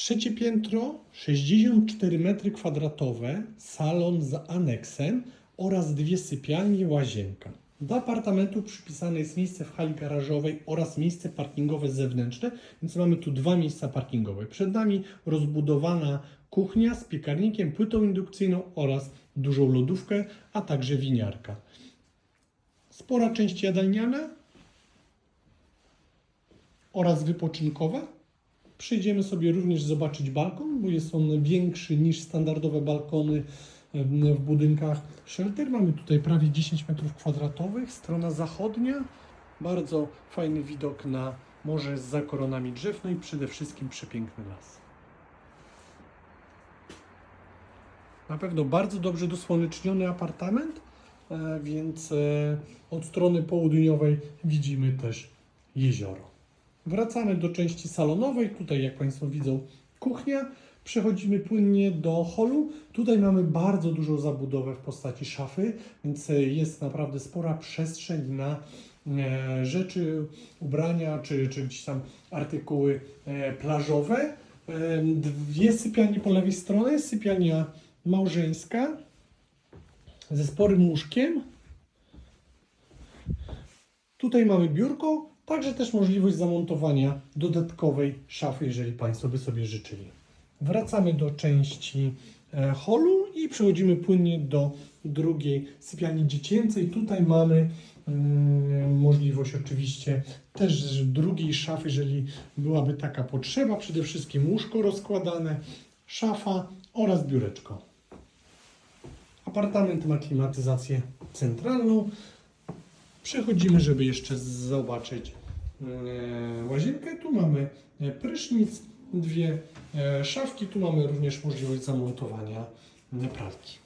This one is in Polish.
Trzecie piętro, 64 metry kwadratowe, salon z aneksem oraz dwie sypialnie, łazienka. Do apartamentu przypisane jest miejsce w hali garażowej oraz miejsce parkingowe zewnętrzne, więc mamy tu dwa miejsca parkingowe. Przed nami rozbudowana kuchnia z piekarnikiem, płytą indukcyjną oraz dużą lodówkę, a także winiarka. Spora część jadalniana oraz wypoczynkowa. Przyjdziemy sobie również zobaczyć balkon, bo jest on większy niż standardowe balkony w budynkach shelter. Mamy tutaj prawie 10 metrów kwadratowych, strona zachodnia. Bardzo fajny widok na morze z koronami drzew, no i przede wszystkim przepiękny las. Na pewno bardzo dobrze dosłoneczniony apartament, e, więc e, od strony południowej widzimy też jezioro. Wracamy do części salonowej. Tutaj, jak Państwo widzą, kuchnia. Przechodzimy płynnie do holu. Tutaj mamy bardzo dużą zabudowę w postaci szafy, więc e, jest naprawdę spora przestrzeń na e, rzeczy, ubrania czy, czy gdzieś tam artykuły e, plażowe. Dwie sypialnie po lewej stronie. Sypialnia małżeńska ze sporym łóżkiem. Tutaj mamy biurko, także też możliwość zamontowania dodatkowej szafy, jeżeli Państwo by sobie życzyli. Wracamy do części e, holu i przechodzimy płynnie do drugiej sypialni dziecięcej. Tutaj mamy mm, możliwość oczywiście też drugiej szafy, jeżeli byłaby taka potrzeba. Przede wszystkim łóżko rozkładane, szafa oraz biureczko. Apartament ma klimatyzację centralną. Przechodzimy, żeby jeszcze zobaczyć łazienkę. Tu mamy e, prysznic, dwie e, szafki. Tu mamy również możliwość zamontowania e, pralki.